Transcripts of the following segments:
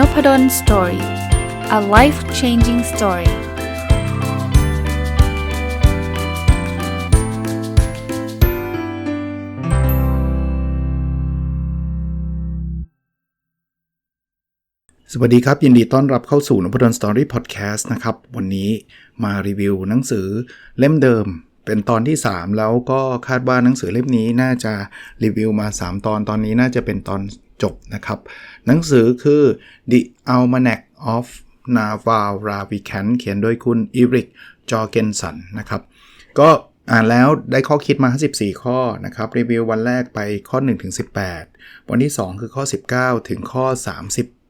n o p ด d o สตอรี่ a life changing story สวัสดีครับ ยินดีต้อนรับเข้าสู่นพดลสตอรี่พอดแคสต์นะครับ วันนี้มารีวิวหนังสือเล่มเดิม เป็นตอนที่ 3 แล้วก็คาดว่าหนังสือเล่มนี้น่าจะรีวิวมา 3 ตอนตอนนี้น่าจะเป็นตอน จบนะครับ หนังสือคือ The Almanac of Naval Ravikan เขียนโดยคุณอีริกจอเกนสันนะครับ ก็อ่านแล้วได้ข้อคิดมา 54 ข้อนะครับ รีวิววันแรกไปข้อ 1 ถึง 18 วันที่ 2 คือข้อ 19 ถึงข้อ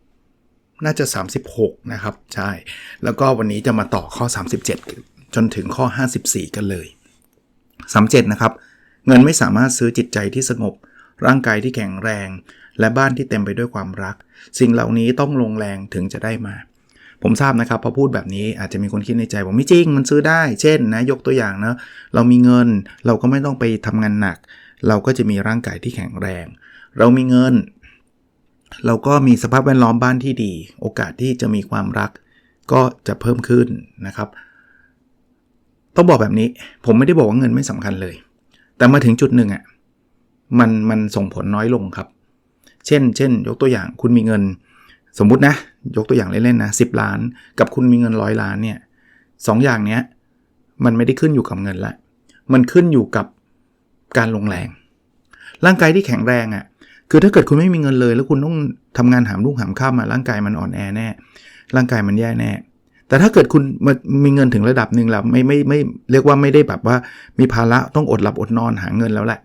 30 น่าจะ 36 นะครับ ใช่ แล้วก็วันนี้จะมาต่อข้อ 37 จนถึงข้อ 54 กันเลย 37 นะครับ เงินไม่สามารถซื้อจิตใจที่สงบ ร่างกายที่แข็งแรง และบ้านที่เต็มไปด้วยความรัก สิ่งเหล่านี้ต้องลงแรงถึงจะได้มา ผมทราบนะครับพอพูดแบบนี้อาจจะมีคนคิดในใจผมไม่จริงมันซื้อได้ เช่นนะยกตัวอย่างนะเรามีเงินเราก็ไม่ต้องไปทำงานหนัก เราก็จะมีร่างกายที่แข็งแรง เรามีเงิน เราก็มีสภาพแวดล้อมบ้านที่ดี โอกาสที่จะมีความรัก ก็จะเพิ่มขึ้นนะครับต้องบอกแบบนี้ผมไม่ได้บอกว่าเงินไม่สำคัญเลย แต่มาถึงจุดหนึ่งอะ่ะมันมันส่งผลน้อยลงครับ เช่น เช่น ยกตัวอย่างคุณมีเงิน สมมุตินะ ยกตัวอย่างเล่นๆนะสิล้าน กับคุณมีเงินร้อยล้านเนี่ยสองอย่างเนี้ยมันไม่ได้ขึ้นอยู่กับเงินละ มันขึ้นอยู่กับการลงแรง ร่างกายที่แข็งแรงอะ่ะ คือถ้าเกิดคุณไม่มีเงินเลย แล้วคุณต้องทำงานหามลูกหามข้ามมาร่างกายมันอ่อนแอแน่ ร่างกายมันแย่แน่ แต่ถ้าเกิดคุณมีเงินถึงระดับหนึ่งแล้วไม่ไม่ไม่เรียกว่าไม่ได้แบบว่ามีภาระต้องอดหลับอดนอนหาเงินแล้วแหละ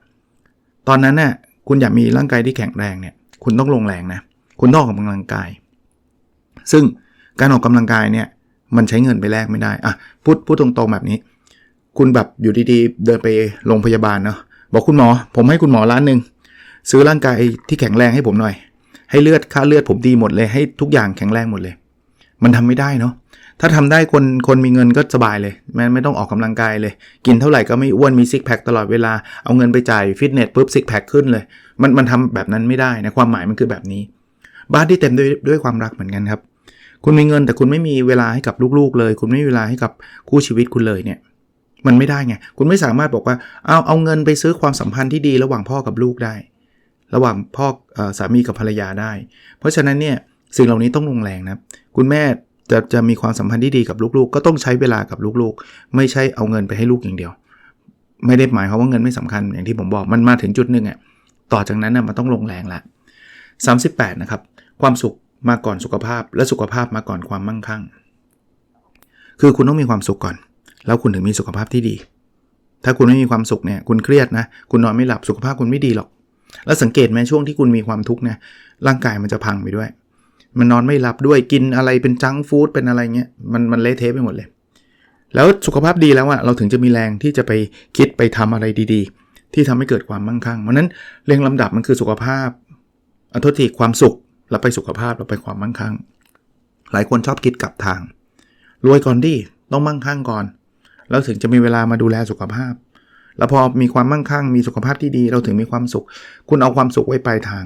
ตอนนั้นเนี่ยคุณอยากมีร่างกายที่แข็งแรงเนี่ย คุณต้องลงแรงนะ คุณต้องออกกำลังกาย ซึ่งการออกกำลังกายเนี่ย มันใช้เงินไปแลกไม่ได้อะพูดพูดตรงๆแบบนี้ คุณแบบอยู่ดีๆ เดินไปโรงพยาบาลเนาะบอกคุณหมอ ผมให้คุณหมอล้านหนึ่งซื้อร่างกายที่แข็งแรงให้ผมหน่อย ให้เลือดค่าเลือดผมดีหมดเลย ให้ทุกอย่างแข็งแรงหมดเลย มันทำไม่ได้เนาะ ถ้าทำได้คนคนมีเงินก็สบายเลยแม้ไม่ต้องออกกำลังกายเลย กินเท่าไหร่ก็ไม่อ้วนมีซิกแพคตลอดเวลาเอาเงินไปจ่ายฟิตเนสปุ๊บซิกแพคขึ้นเลย มันมันทำแบบนั้นไม่ได้นะความหมายมันคือแบบนี้ บ้านที่เต็มด้วยด้วยความรักเหมือนกันครับ คุณมีเงินแต่คุณไม่มีเวลาให้กับลูกๆเลย คุณไม่มีเวลาให้กับคู่ชีวิตคุณเลยเนี่ยมันไม่ได้ไง คุณไม่สามารถบอกว่าเอาเอาเงินไปซื้อความสัมพันธ์ที่ดีระหว่างพ่อกับลูกได้ ระหว่างพ่อสามีกับภรรยาได้ เพราะฉะนั้นเนี่ยสิ่งเหล่านี้ต้องลงแรงนะคุณแม่ จะจะมีความสัมพันธ์ที่ดีกับลูกๆ ก็ต้องใช้เวลากับลูกๆ ไม่ใช่เอาเงินไปให้ลูกอย่างเดียว ไม่ได้หมายความว่าเงินไม่สำคัญอย่างที่ผมบอกมันมาถึงจุดหนึ่งอะต่อจากนั้นน่ะมันต้องลงแรงละ 38 นะครับ ความสุขมาก่อนสุขภาพ และสุขภาพมาก่อนความมั่งคั่ง คือคุณต้องมีความสุขก่อน แล้วคุณถึงมีสุขภาพที่ดี ถ้าคุณไม่มีความสุขเนี่ยคุณเครียดนะ คุณนอนไม่หลับสุขภาพคุณไม่ดีหรอก แล้วสังเกตไหมช่วงที่คุณมีความทุกข์นะร่างกายมันจะพังไปด้วย มันนอนไม่หลับด้วยกินอะไรเป็นจังฟู้ดเป็นอะไรเงี้ยมันมันเละเทะไปหมดเลย แล้วสุขภาพดีแล้วอะเราถึงจะมีแรงที่จะไปคิดไปทำอะไรดีๆ ที่ทำให้เกิดความมั่งคั่งเพราะนั้นเรียงลำดับมันคือสุขภาพอทษทีความสุขเราไปสุขภาพเราไปความมั่งคั่ง หลายคนชอบคิดกลับทาง รวยก่อนดิต้องมั่งคั่งก่อน แล้วถึงจะมีเวลามาดูแลสุขภาพ แล้วพอมีความมั่งคั่ง มีสุขภาพที่ดี เราถึงมีความสุข คุณเอาความสุขไว้ปลายทาง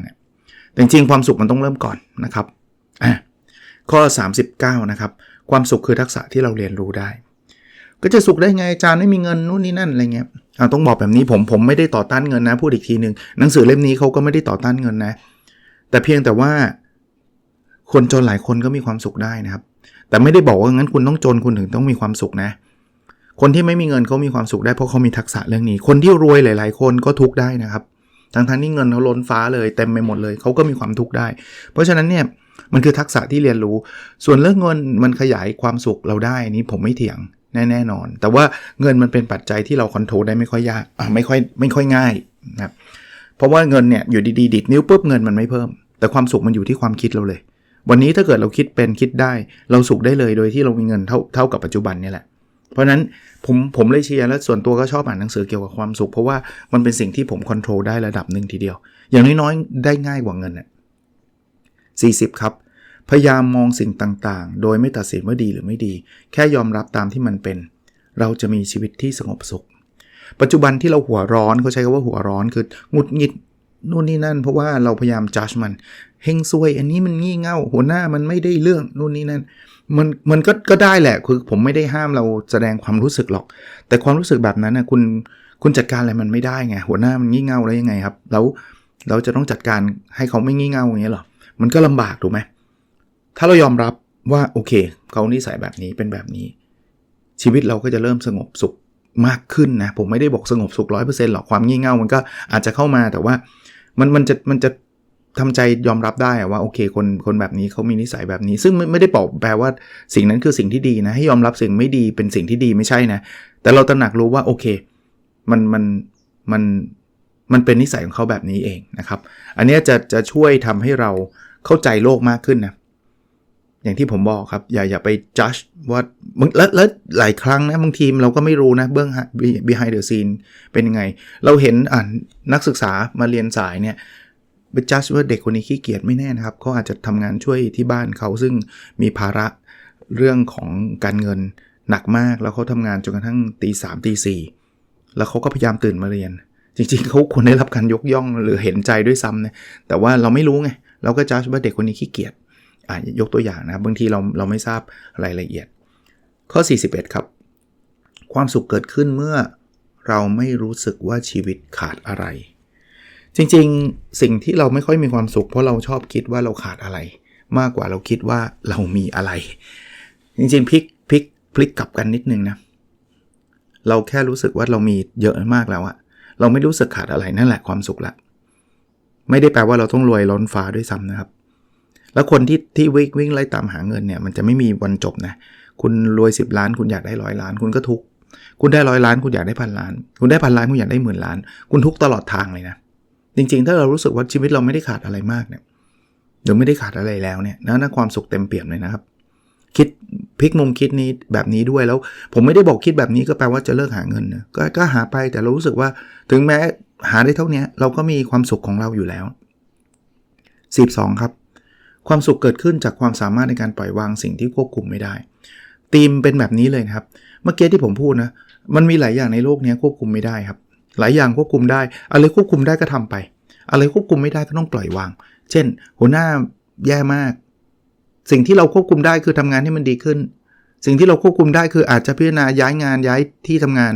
แต่จริงความสุขมันต้องเริ่มก่อนนะครับ ข้อ 39 นะครับ ความสุขคือทักษะที่เราเรียนรู้ได้ ก็จะสุขได้ไงอาจารย์ไม่มีเงินนู่นนี่นั่นอะไรเงี้ยต้องบอกแบบนี้ผมผมไม่ได้ต่อต้านเงินนะ พูดอีกทีหนึ่งหนังสือเล่มนี้เขาก็ไม่ได้ต่อต้านเงินนะ แต่เพียงแต่ว่า คนจนหลายคนก็มีความสุขได้นะครับ แต่ไม่ได้บอกว่างั้นคุณต้องจนคุณถึงต้องมีความสุขนะ คนที่ไม่มีเงินเขามีความสุขได้เพราะเขามีทักษะเรื่องนี้ คนที่รวยหลาย ๆ คนก็ทุกได้นะครับทั้งทั้งที่เงินเขาล้นฟ้าเลยเต็มไปหมดเลยเขาก็มีความทุกข์ได้ เพราะฉะนั้นเนี่ย มันคือทักษะที่เรียนรู้ ส่วนเรื่องเงินมันขยายความสุขเราได้นี้ผมไม่เถียงแน่แน่นอน แต่ว่าเงินมันเป็นปัจจัยที่เราคอนโทรลได้ไม่ค่อยยากไม่ค่อยไม่ค่อยง่ายนะครับเพราะว่าเงินเนี่ยอยู่ดีๆดิดนิ้วปุ๊บเงินมันไม่เพิ่ม แต่ความสุขมันอยู่ที่ความคิดเราเลย วันนี้ถ้าเกิดเราคิดเป็นคิดได้ เราสุขได้เลยโดยที่เรามีเงินเท่าเท่ากับปัจจุบันนี่แหละ เพราะนั้นผมผมเลยเชียร์และส่วนตัวก็ชอบอ่านหนังสือเกี่ยวกับความสุข เพราะว่ามันเป็นสิ่งที่ผมคอนโทรลได้ระดับหนึ่งทีเดียว อย่างน้อยๆได้ง่ายกว่าเงินอะ 40 ครับ พยายามมองสิ่งต่างๆ โดยไม่ตัดสินว่าดีหรือไม่ดี แค่ยอมรับตามที่มันเป็น เราจะมีชีวิตที่สงบสุข ปัจจุบันที่เราหัวร้อนเขาใช้คำว่าหัวร้อนคือหงุดหงิดนู่นนี่นั่น เพราะว่าเราพยายามจัดมันเฮงซวย อันนี้มันงี่เง่าหัวหน้ามันไม่ได้เรื่องนู่นนี่นั่นมันมันก็ก็ได้แหละคือผมไม่ได้ห้ามเราแสดงความรู้สึกหรอก แต่ความรู้สึกแบบนั้นนะคุณคุณจัดการอะไรมันไม่ได้ไงหัวหน้ามันงี่เง่าแล้วยังไงครับ แล้วเราจะต้องจัดการให้เขาไม่งี่เง่าอย่างเงี้ยหรอ มันก็ลำบากถูกไหมถ้าเรายอมรับว่าโอเคเขานิสัยแบบนี้เป็นแบบนี้ ชีวิตเราก็จะเริ่มสงบสุขมากขึ้นนะ ผมไม่ได้บอกสงบสุขร้อยเปอร์เซ็นต์หรอกความงี่เง่ามันก็อาจจะเข้ามาแต่ว่ามันมันจะมันจะทำใจยอมรับได้ว่าโอเคคนคนแบบนี้เขามีนิสัยแบบนี้ ซึ่งไม่ไม่ได้บอกแปลว่าสิ่งนั้นคือสิ่งที่ดีนะ ให้ยอมรับสิ่งไม่ดีเป็นสิ่งที่ดีไม่ใช่นะ แต่เราตระหนักรู้ว่าโอเค มันมันมันมันเป็นนิสัยของเขาแบบนี้เองนะครับ อันนี้จะจะช่วยทำให้เรา เข้าใจโลกมากขึ้นนะอย่างที่ผมบอกครับ อย่าอย่าไป judge ว่าแล้วแล้วหลายครั้งนะบางทีมเราก็ไม่รู้นะเบื้อง behind the scene เป็นยังไง เราเห็นอ่านนักศึกษามาเรียนสายเนี่ยไป judge ว่าเด็กคนนี้ขี้เกียจไม่แน่นะครับเขาอาจจะทำงานช่วยที่บ้านเขาซึ่งมีภาระเรื่องของการเงินหนักมาก แล้วเขาทำงานจนกระทั่งตีสามตีสี่แล้วเขาก็พยายามตื่นมาเรียน จริงๆเขาควรได้รับการยกย่องหรือเห็นใจด้วยซ้ำนะแต่ว่าเราไม่รู้ไงเเราก็ judge ว่าเด็กคนนี้ขี้เกียจอ่ายกตัวอย่างนะบางทีเราเราไม่ทราบรายละเอียด ข้อ 41 ครับ ความสุขเกิดขึ้นเมื่อเราไม่รู้สึกว่าชีวิตขาดอะไร จริงๆ สิ่งที่เราไม่ค่อยมีความสุข เพราะเราชอบคิดว่าเราขาดอะไร มากกว่าเราคิดว่าเรามีอะไร จริงๆพลิกพลิกพลิกกลับกันนิดนึงนะเราแค่รู้สึกว่าเรามีเยอะมากแล้วอะเราไม่รู้สึกขาดอะไรนั่นแหละความสุขละ ไม่ได้แปลว่าเราต้องรวยล้นฟ้าด้วยซ้ำนะครับ แล้วคนที่ที่วิ่งวิ่งไล่ตามหาเงินเนี่ยมันจะไม่มีวันจบนะ คุณรวย 10 ล้าน คุณอยากได้ร้อยล้าน คุณก็ทุก คุณได้ร้อยล้าน คุณอยากได้พันล้าน คุณได้พันล้าน คุณอยากได้หมื่นล้าน คุณทุกตลอดทางเลยนะ จริงๆ ถ้าเรารู้สึกว่าชีวิตเราไม่ได้ขาดอะไรมากเนี่ยหรือไม่ได้ขาดอะไรแล้วเนี่ยนั่นความสุขเต็มเปี่ยมเลยนะครับ คิดพลิกมุมคิดนี้แบบนี้ด้วยแล้ว ผมไม่ได้บอกคิดแบบนี้ก็แปลว่าจะเลิกหาเงินนะกก็หาไปแต่เรารู้สึกว่าถึงแม้ หาได้เท่านี้เราก็มีความสุขของเราอยู่แล้ว 12 ครับ ความสุขเกิดขึ้นจากความสามารถในการปล่อยวางสิ่งที่ควบคุมไม่ได้ธีมเป็นแบบนี้เลยครับ เมื่อกี้ที่ผมพูดนะ มันมีหลายอย่างในโลกนี้ควบคุมไม่ได้ครับ หลายอย่างควบคุมได้ อะไรควบคุมได้ก็ทำไป อะไรควบคุมไม่ได้ก็ต้องปล่อยวาง เช่น หัวหน้าแย่มาก สิ่งที่เราควบคุมได้คือทำงานให้มันดีขึ้น สิ่งที่เราควบคุมได้คืออาจจะพิจารณาย้ายงานย้ายที่ทำงาน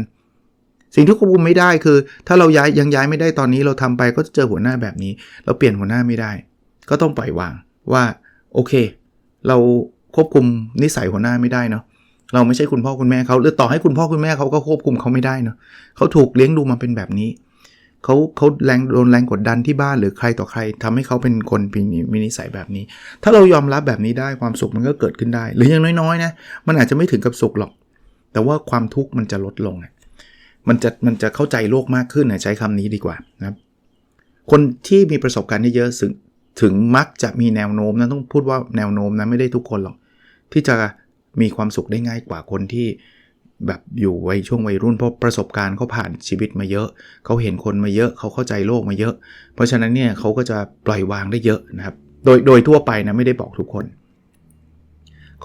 สิ่งที่ควบคุมไม่ได้คือ ถ้าเราย้ายยังย้ายไม่ได้ตอนนี้เราทำไปก็จะเจอหัวหน้าแบบนี้ เราเปลี่ยนหัวหน้าไม่ได้ ก็ต้องปล่อยวางว่าโอเค เราควบคุมนิสัยหัวหน้าไม่ได้เนาะเราไม่ใช่คุณพ่อคุณแม่เขาหรือต่อให้คุณพ่อคุณแม่เขาก็ควบคุมเขาไม่ได้เนาะเขาถูกเลี้ยงดูมาเป็นแบบนี้เขาเขาแรงโดนแรงกดดันที่บ้านหรือใครต่อใครทำให้เขาเป็นคนมีนิสัยแบบนี้ ถ้าเรายอมรับแบบนี้ได้ความสุขมันก็เกิดขึ้นได้ หรืออย่างน้อยๆนะมันอาจจะไม่ถึงกับสุขหรอก แต่ว่าความทุกข์มันจะลดลง มันจะมันจะเข้าใจโลกมากขึ้นนะใช้คำนี้ดีกว่านะครับ คนที่มีประสบการณ์เยอะสึงถึงมักจะมีแนวโน้มนะต้องพูดว่าแนวโน้มนะไม่ได้ทุกคนหรอก ที่จะมีความสุขได้ง่ายกว่าคนที่แบบอยู่วัยช่วงวัยรุ่นเพราะประสบการณ์เขาผ่านชีวิตมาเยอะ เขาเห็นคนมาเยอะ เขาเข้าใจโลกมาเยอะ เพราะฉะนั้นเนี่ยเขาก็จะปล่อยวางได้เยอะนะครับ โดยโดยทั่วไปนะไม่ได้บอกทุกคน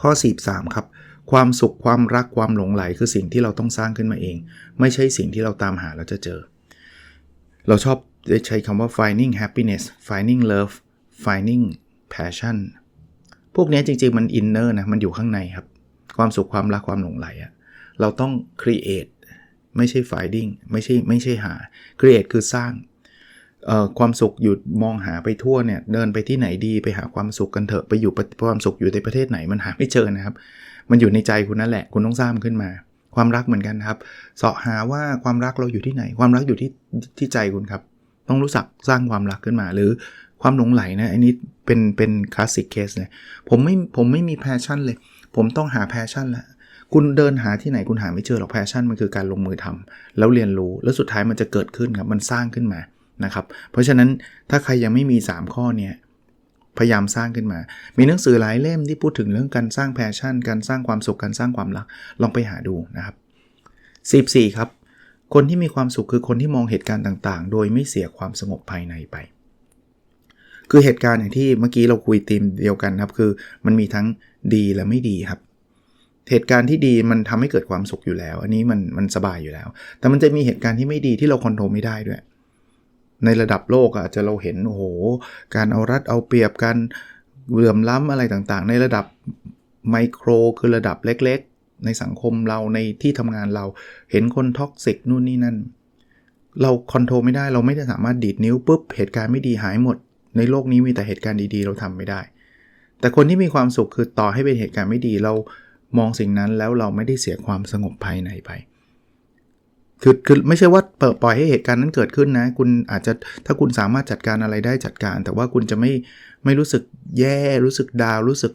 ข้อ 43 ครับ ความสุขความรักความหลงไหลคือสิ่งที่เราต้องสร้างขึ้นมาเอง ไม่ใช่สิ่งที่เราตามหาแล้วจะเจอ เราชอบใช้คำว่า finding happiness finding love finding passion พวกนี้จริง ๆ มัน inner นะ มันอยู่ข้างในครับ ความสุขความรักความหลงไหลอะเราต้อง create ไม่ใช่ finding ไม่ใช่ไม่ใช่หา create คือสร้างความสุขหยุดมองหาไปทั่วเนี่ยเดินไปที่ไหนดีไปหาความสุขกันเถอะไปอยู่ความสุขอยู่ในประเทศไหนมันหาไม่เจอนะครับ มันอยู่ในใจคุณนั่นแหละ คุณต้องสร้างขึ้นมา ความรักเหมือนกันครับเสาะหาว่าความรักเราอยู่ที่ไหน ความรักอยู่ที่ที่ใจคุณครับ ต้องรู้สักสร้างความรักขึ้นมา หรือความหลงไหลนะอันนี้เป็นเป็นคลาสสิกเคสเลยผมไม่ผมไม่มีแพชชั่นเลย ผมต้องหาแพชชั่นละคุณเดินหาที่ไหนคุณหาไม่เจอหรอกแพชชั่นมันคือการลงมือทำแล้วเรียนรู้แล้วสุดท้ายมันจะเกิดขึ้นครับมันสร้างขึ้นมานะครับ เพราะฉะนั้นถ้าใครยังไม่มี 3 ข้อเนี้ พยายามสร้างขึ้นมา มีหนังสือหลายเล่มที่พูดถึงเรื่องการสร้างแพชชั่น การสร้างความสุข การสร้างความรัก ลองไปหาดูนะครับ14ครับ คนที่มีความสุขคือคนที่มองเหตุการณ์ต่างๆ โดยไม่เสียความสงบภายในไป คือเหตุการณ์อย่างที่เมื่อกี้เราคุยธีมเดียวกันครับ คือมันมีทั้งดีและไม่ดีครับ เหตุการณ์ที่ดีมันทำให้เกิดความสุขอยู่แล้ว อันนี้มันมันสบายอยู่แล้ว แต่มันจะมีเหตุการณ์ที่ไม่ดีที่เราคอนโทรลไม่ได้ด้วย ในระดับโลกอาจจะเราเห็นโอ้โหการเอารัดเอาเปรียบกันเหลื่อมล้ำอะไรต่างๆ ในระดับไมโครคือระดับเล็กๆ ในสังคมเราในที่ทำงานเราเห็นคนท็อกซิกนู่นนี่นั่น เราคอนโทรลไม่ได้เราไม่ได้สามารถดีดนิ้วปุ๊บเหตุการณ์ไม่ดีหายหมด ในโลกนี้มีแต่เหตุการณ์ดีๆ เราทำไม่ได้ แต่คนที่มีความสุขคือต่อให้เป็นเหตุการณ์ไม่ดีเรามองสิ่งนั้นแล้วเราไม่ได้เสียความสงบภายในไป คือคือไม่ใช่ว่าเปิดปล่อยให้เหตุการณ์นั้นเกิดขึ้นนะ คุณอาจจะถ้าคุณสามารถจัดการอะไรได้จัดการ แต่ว่าคุณจะไม่ไม่รู้สึกแย่รู้สึกดาวรู้สึก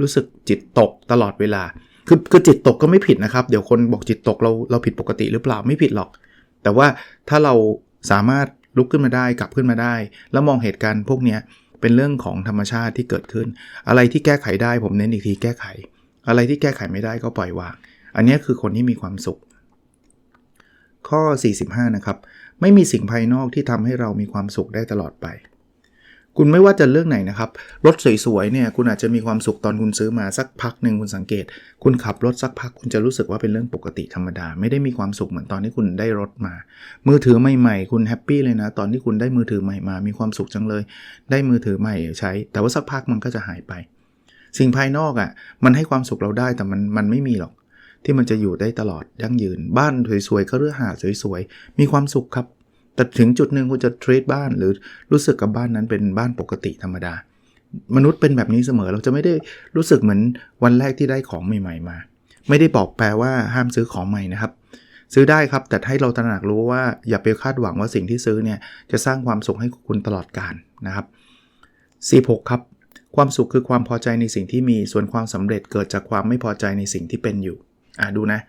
รู้สึกจิตตกตลอดเวลา คือคือจิตตกก็ไม่ผิดนะครับ เดี๋ยวคนบอกจิตตกเราเราผิดปกติหรือเปล่าไม่ผิดหรอก แต่ว่าถ้าเราสามารถลุกขึ้นมาได้กลับขึ้นมาได้ แล้วมองเหตุการณ์พวกนี้เป็นเรื่องของธรรมชาติที่เกิดขึ้น อะไรที่แก้ไขได้ผมเน้นอีกทีแก้ไข อะไรที่แก้ไขไม่ได้ก็ปล่อยวาง อันนี้คือคนที่มีความสุข ข้อ 45 นะครับ ไม่มีสิ่งภายนอกที่ทำให้เรามีความสุขได้ตลอดไป คุณไม่ว่าจะเรื่องไหนนะครับ รถสวยๆเนี่ยคุณอาจจะมีความสุขตอนคุณซื้อมาสักพักหนึ่งคุณสังเกต คุณขับรถสักพักคุณจะรู้สึกว่าเป็นเรื่องปกติธรรมดา ไม่ได้มีความสุขเหมือนตอนที่คุณได้รถมา มือถือใหม่ๆ คุณแฮปปี้เลยนะ ตอนที่คุณได้มือถือใหม่มา มีความสุขจังเลย ได้มือถือใหม่ใช้ แต่ว่าสักพักมันก็จะหายไป สิ่งภายนอกอะ่ะมันให้ความสุขเราได้แต่มันมันไม่มีหรอก ที่มันจะอยู่ได้ตลอดยั่งยืน บ้านสวยๆก็เรือหาสวยๆ มีความสุขครับ แต่ถึงจุดหนึ่งคุณจะทรีตบ้านหรือรู้สึกกับบ้านนั้นเป็นบ้านปกติธรรมดา มนุษย์เป็นแบบนี้เสมอเราจะไม่ได้รู้สึกเหมือนวันแรกที่ได้ของใหม่ ๆ มา ไม่ได้บอกแปลว่าห้ามซื้อของใหม่นะครับ ซื้อได้ครับแต่ให้เราตระหนักรู้ว่าอย่าไปคาดหวังว่าสิ่งที่ซื้อเนี่ยจะสร้างความสุขให้คุณตลอดกาลนะครับ46ครับความสุขคือความพอใจในสิ่งที่มี ส่วนความสำเร็จเกิดจากความไม่พอใจในสิ่งที่เป็นอยู่ อะดูนะ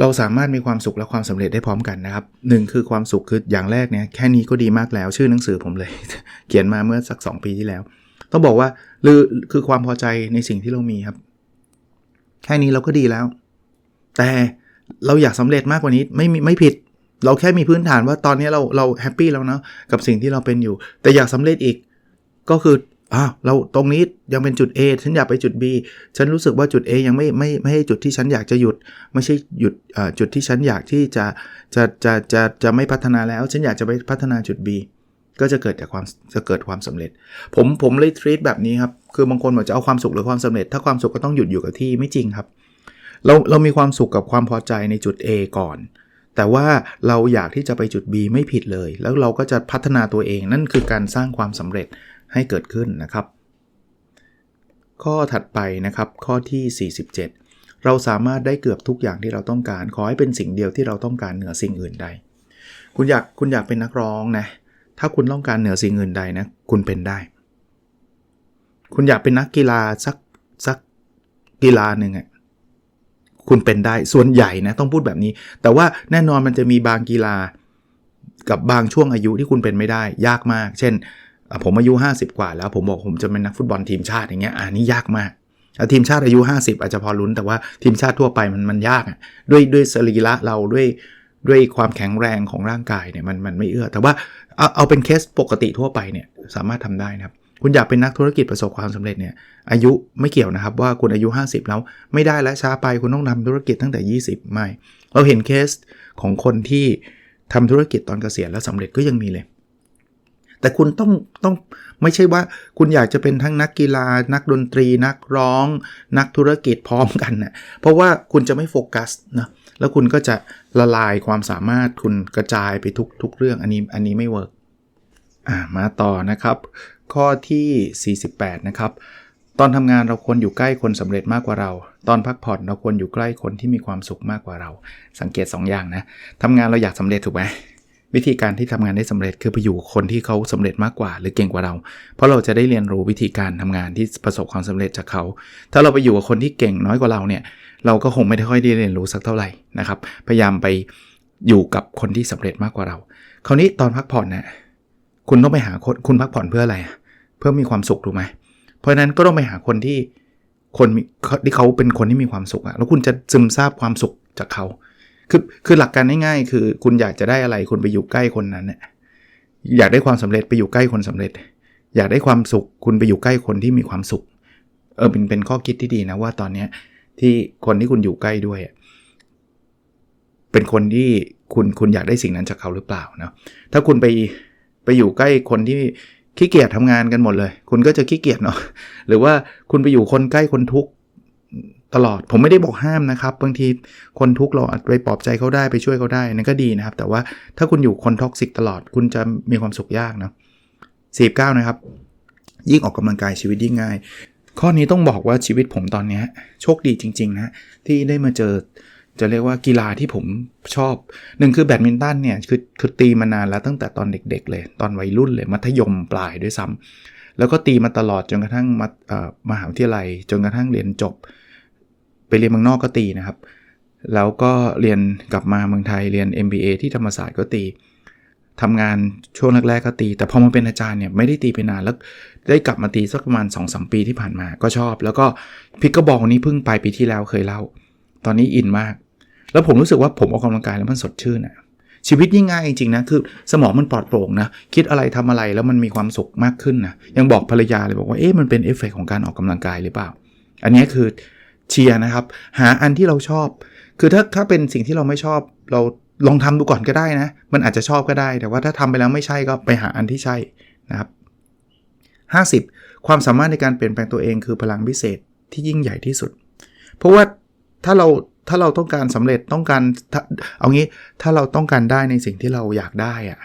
เราสามารถมีความสุขและความสำเร็จได้พร้อมกันนะครับหนึ่งคือความสุขคืออย่างแรกเนี่ยแค่นี้ก็ดีมากแล้วชื่อหนังสือผมเลย เขียนมาเมื่อสัก 2 ปีที่แล้ว ต้องบอกว่าหรือคือความพอใจในสิ่งที่เรามีครับ แค่นี้เราก็ดีแล้ว แต่เราอยากสำเร็จมากกว่านี้ไม่มีไม่ผิด เราแค่มีพื้นฐานว่าตอนนี้เราเราแฮปปี้แล้วนะกับสิ่งที่เราเป็นอยู่ แต่อยากสำเร็จอีกก็คือ อ้าวเราตรงนี้ยังเป็นจุด A ฉันอยากไปจุด B ฉันรู้สึกว่าจุด A ยังไม่ไม่ไม่ให้จุดที่ฉันอยากจะหยุด ไม่ใช่หยุดจุดที่ฉันอยากที่จะจะจะจะจะไม่พัฒนาแล้ว ฉันอยากจะไปพัฒนาจุด B ก็จะเกิดจากความจะเกิดความสำเร็จ ผมผมเลยทรีตแบบนี้ครับ คือบางคนบอกจะเอาความสุขหรือความสำเร็จ ถ้าความสุขก็ต้องหยุดอยู่กับที่ไม่จริงครับ เราเรามีความสุขกับความพอใจในจุด A ก่อน แต่ว่าเราอยากที่จะไปจุด B ไม่ผิดเลย แล้วเราก็จะพัฒนาตัวเองนั่นคือการสร้างความสำเร็จ ให้เกิดขึ้นนะครับ ข้อถัดไปนะครับข้อที่ 47 เราสามารถได้เกือบทุกอย่างที่เราต้องการ ขอให้เป็นสิ่งเดียวที่เราต้องการเหนือสิ่งอื่นใด คุณอยากคุณอยากเป็นนักร้องนะถ้าคุณต้องการเหนือสิ่งอื่นใดนะคุณเป็นได้ คุณอยากเป็นนักกีฬาสักสักกีฬาหนึ่งอะคุณเป็นได้ส่วนใหญ่นะต้องพูดแบบนี้ แต่ว่าแน่นอนมันจะมีบางกีฬากับบางช่วงอายุที่คุณเป็นไม่ได้ ยากมาก เช่น ผมอายุ 50 กว่าแล้วผมบอกผมจะเป็นนักฟุตบอลทีมชาติอย่างเงี้ยอันนี้ยากมากทีมชาติอายุ 50 อาจจะพอลุ้นแต่ว่าทีมชาติทั่วไปมันมันยากด้วยด้วยสรีระเราด้วยด้วยความแข็งแรงของร่างกายเนี่ยมันมันไม่เอื้อ แต่ว่าเอาเอาเป็นเคสปกติทั่วไปเนี่ยสามารถทำได้นะครับ คุณอยากเป็นนักธุรกิจประสบความสำเร็จเนี่ยอายุไม่เกี่ยวนะครับว่าคุณอายุ 50 แล้วไม่ได้แล้วช้าไปคุณต้องทำธุรกิจตั้งแต่ 20 ไม่ เราเห็นเคสของคนที่ทำธุรกิจตอนเกษียณแล้วสำเร็จก็ยังมีเลย แต่คุณต้องต้องไม่ใช่ว่าคุณอยากจะเป็นทั้งนักกีฬา นักดนตรี นักร้อง นักธุรกิจพร้อมกันนะเพราะว่าคุณจะไม่โฟกัสนะแล้วคุณก็จะละลายความสามารถคุณกระจายไปทุกทุกเรื่องอันนี้อันนี้ไม่เวิร์กอ่ามาต่อนะครับ ข้อที่ 48 นะครับ ตอนทำงานเราควรอยู่ใกล้คนสำเร็จมากกว่าเรา ตอนพักผ่อนเราควรอยู่ใกล้คนที่มีความสุขมากกว่าเรา สังเกต2อย่างนะทำงานเราอยากสำเร็จถูกไหม วิธีการที่ทำงานได้สำเร็จคือไปอยู่คนที่เขาสำเร็จมากกว่า หรือเก่งกว่าเรา เพราะเราจะได้เรียนรู้วิธีการทำงานที่ประสบความสำเร็จจากเขา ถ้าเราไปอยู่กับคนที่เก่งน้อยกว่าเราเนี่ย เราก็คงไม่ได้ค่อยได้เรียนรู้สักเท่าไหร่นะครับ พยายามไปอยู่กับคนที่สำเร็จมากกว่าเรา คราวนี้ตอนพักผ่อนนะคุณต้องไปหาคนคุณพักผ่อนเพื่ออะไร เพื่อมีความสุขถูกไหม เพราะฉะนั้นก็ต้องไปหาคนที่คนที่เขาเป็นคนที่มีความสุขอะแล้วคุณจะซึมซาบความสุขจากเขา คือคือหลักการง่ายๆคือคุณอยากจะได้อะไรคุณไปอยู่ใกล้คนนั้นเนี่ยอยากได้ความสำเร็จไปอยู่ใกล้คนสำเร็จ อยากได้ความสุขคุณไปอยู่ใกล้คนที่มีความสุข เออเป็นเป็นข้อคิดที่ดีนะว่าตอนเนี้ยที่คนที่คุณอยู่ใกล้ด้วย เป็นคนที่คุณคุณอยากได้สิ่งนั้นจากเขาหรือเปล่านะถ้าคุณไปไปอยู่ใกล้คนที่ขี้เกียจทำงานกันหมดเลย คุณก็จะขี้เกียจเนาะหรือว่าคุณไปอยู่คนใกล้คนทุกข์ ตลอด ผมไม่ได้บอกห้ามนะครับ บางทีคนทุกข์เราอาจไปปลอบใจเขาได้ไปช่วยเขาได้นั่นก็ดีนะครับ แต่ว่าถ้าคุณอยู่คนท็อกซิกตลอด คุณจะมีความสุขยากนะสี่เก้านะครับ ยิ่งออกกำลังกายชีวิตยิ่งง่าย ข้อนี้ต้องบอกว่าชีวิตผมตอนนี้โชคดีจริง ๆ นะ ที่ได้มาเจอจะเรียกว่ากีฬาที่ผมชอบหนึ่งคือแบดมินตันเนี่ยคือคือตีมานานแล้วตั้งแต่ตอนเด็ก ๆ เลย ตอนวัยรุ่นเลยมัธยมปลายด้วยซ้ำแล้วก็ตีมาตลอดจนกระทั่งมามหาวิทยาลัยจนกระทั่งเรียนจบ ไปเรียนเมืองนอกก็ตีนะครับ แล้วก็เรียนกลับมาเมืองไทยเรียน MBA ที่ธรรมศาสตร์ก็ตีทำงานช่วงแรกๆก็ตี แต่พอมาเป็นอาจารย์เนี่ยไม่ได้ตีไปนานแล้วได้กลับมาตีสักประมาณ2อสปีที่ผ่านมาก็ชอบ แล้วก็พิกกอร์บอลนี้เพิ่งไปปีที่แล้วเคยเล่า ตอนนี้อินมาก แล้วผมรู้สึกว่าผมออกกำลังกายแล้วมันสดชื่นอะชีวิตยิ่งง่ายจริงๆนะคือสมองมันปลอดโปร่งนะคิดอะไรทำอะไรแล้วมันมีความสุขมากขึ้นนะยังบอกภรรยาเลยบอกว่าเอ๊ะมันเป็นเอฟเฟกของการออกกำลังกายหรือเปล่า อันนี้คือ เชียร์นะครับ หาอันที่เราชอบ คือถ้าถ้าเป็นสิ่งที่เราไม่ชอบเราลองทำดูก่อนก็ได้นะ มันอาจจะชอบก็ได้ แต่ว่าถ้าทำไปแล้วไม่ใช่ก็ไปหาอันที่ใช่นะครับ 50 ความสามารถในการเปลี่ยนแปลงตัวเองคือพลังพิเศษที่ยิ่งใหญ่ที่สุด เพราะว่าถ้าเราถ้าเราต้องการสำเร็จต้องการเอางี้ถ้าเราต้องการได้ในสิ่งที่เราอยากได้อะ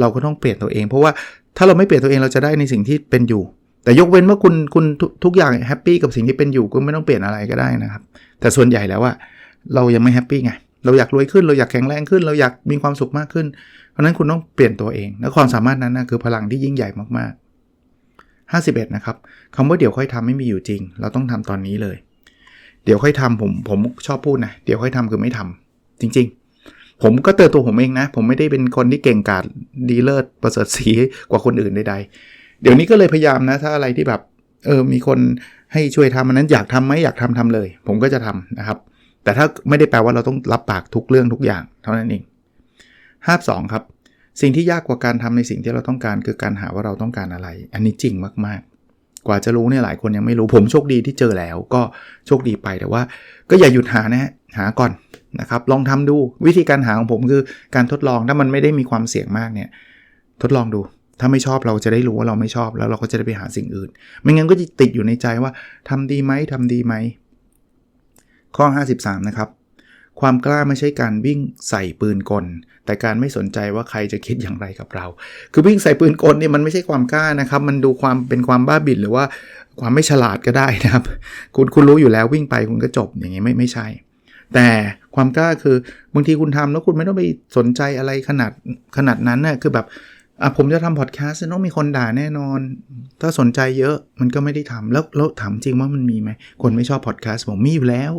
เราก็ต้องเปลี่ยนตัวเอง เพราะว่าถ้าเราไม่เปลี่ยนตัวเองเราจะได้ในสิ่งที่เป็นอยู่ แต่ยกเว้นว่าคุณคุณทุกอย่างแฮปปี้กับสิ่งที่เป็นอยู่ก็ไม่ต้องเปลี่ยนอะไรก็ได้นะครับ แต่ส่วนใหญ่แล้วอะเรายังไม่แฮปปี้ไงเราอยากรวยขึ้นเราอยากแข็งแรงขึ้น เราอยากมีความสุขมากขึ้น เพราะนั้นคุณต้องเปลี่ยนตัวเองและความสามารถนั้นนะคือพลังที่ยิ่งใหญ่มากๆ 51 นะครับคำว่าเดี๋ยวค่อยทำไม่มีอยู่จริง เราต้องทำตอนนี้เลย เดี๋ยวค่อยทำผมผมชอบพูดนะเดี๋ยวค่อยทำคือไม่ทำจริง ๆ ผมก็เตือนตัวผมเองนะ ผมไม่ได้เป็นคนที่เก่งกาจดีเลิศประเสริฐสีกว่าคนอื่นใดๆ เดี๋ยวนี้ก็เลยพยายามนะถ้าอะไรที่แบบเออมีคนให้ช่วยทำมันนั้นอยากทำไหมอยากทำทำเลย ผมก็จะทำนะครับ แต่ถ้าไม่ได้แปลว่าเราต้องรับปากทุกเรื่องทุกอย่างเท่านั้นเองห้าสองครับ สิ่งที่ยากกว่าการทำในสิ่งที่เราต้องการคือการหาว่าเราต้องการอะไร อันนี้จริงมากๆ กว่าจะรู้เนี่ยหลายคนยังไม่รู้ผมโชคดีที่เจอแล้ว ก็โชคดีไปแต่ว่า ก็อย่าหยุดหานะฮะหาก่อนนะครับ ลองทำดูวิธีการหาของผมคือการทดลองถ้ามันไม่ได้มีความเสี่ยงมากเนี่ย ทดลองดู ถ้าไม่ชอบเราจะได้รู้ว่าเราไม่ชอบแล้วเราก็จะได้ไปหาสิ่งอื่น ไม่งั้นก็จะติดอยู่ในใจว่าทำดีไหมทำดีไหม ข้อ 53 นะครับ ความกล้าไม่ใช่การวิ่งใส่ปืนกล แต่การไม่สนใจว่าใครจะคิดอย่างไรกับเรา คือวิ่งใส่ปืนกลเนี่ยมันไม่ใช่ความกล้านะครับ มันดูความเป็นความบ้าบิ่นหรือว่าความไม่ฉลาดก็ได้นะครับ คุณคุณรู้อยู่แล้ววิ่งไปคุณก็จบอย่างนี้ไม่ไม่ใช่ แต่ความกล้าคือบางทีคุณทำแล้วคุณไม่ต้องไปสนใจอะไรขนาดขนาดนั้นนะ่ะคือแบบ อะผมจะทำพอดแคสต์ต้องมีคนด่าแน่นอน ถ้าสนใจเยอะมันก็ไม่ได้ทำแล้วแล้วถามจริงว่ามันมีไหมคนไม่ชอบพอดแคสต์ผมมีอยู่แล้ว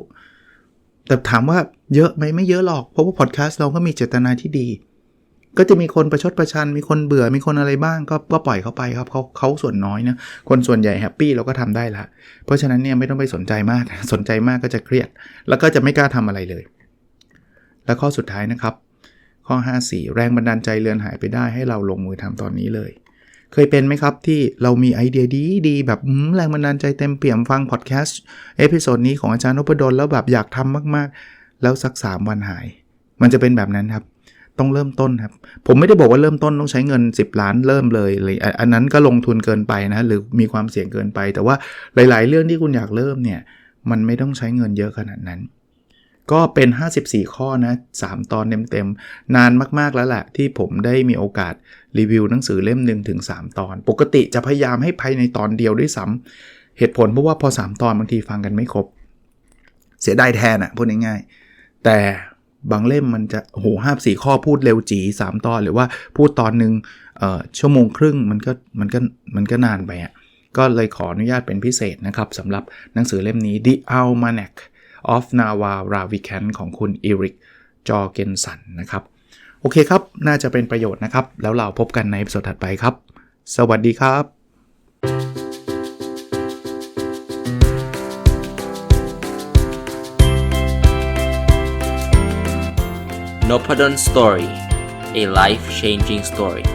แต่ถามว่าเยอะไหมไม่เยอะหรอก เพราะว่าพอดแคสต์เราก็มีเจตนาที่ดี ก็จะมีคนประชดประชัน มีคนเบื่อมีคนอะไรบ้าง ก็ก็ปล่อยเขาไปครับเขาเขาส่วนน้อยนะคนส่วนใหญ่แฮปปี้เราก็ทำได้ละเพราะฉะนั้นเนี่ยไม่ต้องไปสนใจมาก สนใจมากก็จะเครียด แล้วก็จะไม่กล้าทำอะไรเลย และข้อสุดท้ายนะครับ ข้อ 54 แรงบันดาลใจเลือนหายไปได้ให้เราลงมือทำตอนนี้เลย เคยเป็นไหมครับที่เรามีไอเดียดีดีแบบแรงบันดาลใจเต็มเปี่ยมฟังพอดแคสต์เอพิโซดนี้ของอาจารย์นพดลแล้วแบบอยากทำมากๆ แล้วสัก 3 วันหาย มันจะเป็นแบบนั้นครับ ต้องเริ่มต้นครับ ผมไม่ได้บอกว่าเริ่มต้นต้องใช้เงิน 10 ล้านเริ่มเลยเลยอันนั้นก็ลงทุนเกินไปนะหรือมีความเสี่ยงเกินไป แต่ว่าหลาย ๆ เรื่องที่คุณอยากเริ่มเนี่ยมันไม่ต้องใช้เงินเยอะขนาดนั้น ก็เป็น 54 ข้อนะ 3 ตอนเต็มๆ นานมากๆแล้วแหละที่ผมได้มีโอกาสรีวิวหนังสือเล่มหนึ่งถึง3ตอน ปกติจะพยายามให้ภายในตอนเดียวด้วยซ้ำเหตุผลเพราะว่าพอ 3 ตอนบางทีฟังกันไม่ครบ เสียดายแทนอะพูดง่ายๆ แต่บางเล่มมันจะโหห้าสี่ข้อพูดเร็วจีสามตอน หรือว่าพูดตอนหนึ่งชั่วโมงครึ่งมันก็มันก็มันก็นานไปอะ่ะก็เลยขออนุญาตเป็นพิเศษนะครับสำหรับหนังสือเล่มนี้ The Almanac of Nava Ravikant ของคุณอีริกจอเกนสันนะครับ โอเคครับ น่าจะเป็นประโยชน์นะครับ แล้วเราพบกันในสดถัดไปครับ สวัสดีครับ n o p a d o n Story a life changing story